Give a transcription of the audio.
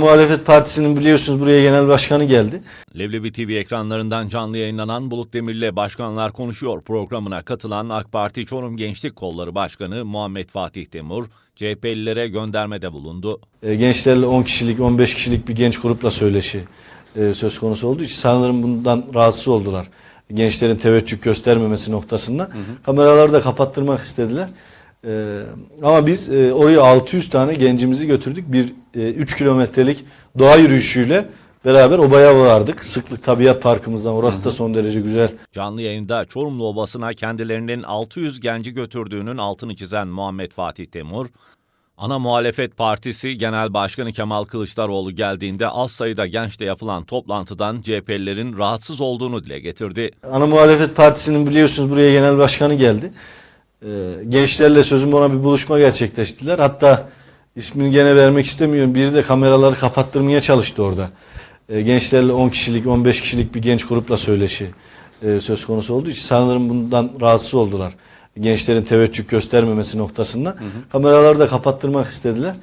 muhalefet partisinin biliyorsunuz buraya genel başkanı geldi. Leblebi TV ekranlarından canlı yayınlanan Bulut Demir'le Başkanlar Konuşuyor programına katılan AK Parti Çorum Gençlik Kolları Başkanı Muhammed Fatih Temur, CHP'lilere göndermede bulundu. E, gençlerle 10 kişilik, 15 kişilik bir genç grupla söyleşi e, söz konusu olduğu için sanırım bundan rahatsız oldular. Gençlerin teveccüh göstermemesi noktasında. Kameraları da kapattırmak istediler. E, ama biz e, oraya 600 tane gencimizi götürdük. Bir 3 kilometrelik doğa yürüyüşüyle beraber obaya vardık. Sıklık Tabiat Parkımızdan. Orası da son derece güzel. Canlı yayında Çorumlu Obası'na kendilerinin 600 genci götürdüğünün altını çizen Muhammed Fatih Temur, Ana Muhalefet Partisi Genel Başkanı Kemal Kılıçdaroğlu geldiğinde az sayıda gençle yapılan toplantıdan CHP'lilerin rahatsız olduğunu dile getirdi. Ana Muhalefet Partisi'nin biliyorsunuz buraya genel başkanı geldi. Ee, gençlerle sözüm ona bir buluşma gerçekleştiler. Hatta ismini gene vermek istemiyorum. Biri de kameraları kapattırmaya çalıştı orada. Ee, gençlerle 10 kişilik, 15 kişilik bir genç grupla söyleşi e, söz konusu olduğu için sanırım bundan rahatsız oldular. Gençlerin teveccüh göstermemesi noktasında. Kameraları da kapattırmak istediler.